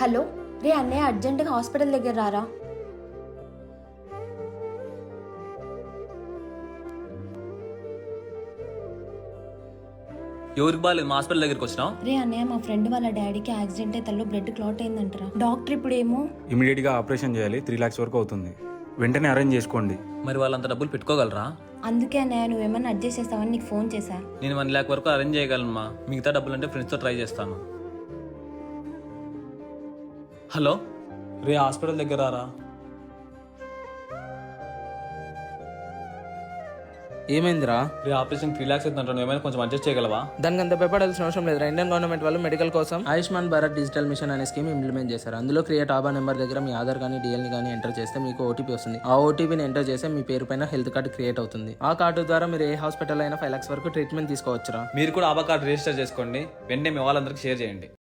Hello రే అన్నయ్య అర్జెంటుగా hospital దగ్గర రారా? ఎవరికి బాగాలేదు మా హాస్పిటల్ దగ్గరికి వచ్చినావు? రే అన్నయ్య మా ఫ్రెండ్ వాళ్ళ డాడీకి యాక్సిడెంట్ అయి తల్లో బ్లడ్ క్లాట్ అయిందంటరా. డాక్టర్ ఇప్పుడు ఏమో ఇమీడియట్గా ఆపరేషన్ చేయాలి. త్రీ ల్యాక్స్ వరకు అవుతుంది. వెంటనే అరేంజ్ చేసుకోండి. మరి వాళ్ళంత డబ్బులు పెట్టుకోగలరా? అందుకే అన్నయ్య నువ్వేమన్నా అడ్జస్ట్ చేస్తావని నీకు ఫోన్ చేశా. నేను వన్ ల్యాక్ వరకు అరేంజ్ చేయగలనమ్మా మిగతా డబ్బులు అంటే ఫ్రెండ్స్తో ట్రై చేస్తాను. హలో? రే హాస్పిటల్ దగ్గర రా ఏమైందిరా? రే ఆపరేషన్ త్రీ ల్యాక్స్ అవుతుంటాను ఏమైనా కొంచెం అడ్జస్ట్ చేయగలవా? దానికి అంత భయపడాల్సిన అవసరం లేదు ఇండియన్ గవర్నమెంట్ వాళ్ళు మెడికల్ కోసం ఆయుష్మాన్ భారత్ డిజిటల్ మిషన్ అనే స్కీమ్ ఇంప్లిమెంట్ చేశారు. అందులో క్రియేట్ ఆబా నెంబర్ దగ్గర మీ ఆధార్ కానీ డిఎల్ని కానీ ఎంటర్ చేస్తే మీకు ఓటీపీ వస్తుంది. ఆ ఓటీపీని ఎంటర్ చేస్తే మీ పేరు పైన హెల్త్ కార్డు క్రియేట్ అవుతుంది. ఆ కార్డు ద్వారా మీరు ఏ హాస్పిటల్ అయినా ఫైవ్ లాక్స్ వరకు ట్రీట్మెంట్ తీసుకోవచ్చురా. మీరు కూడా ఆభా కార్డ్ రిజిస్టర్ చేసుకోండి. వెంటనే మీ వాళ్ళందరికీ షేర్ చేయండి.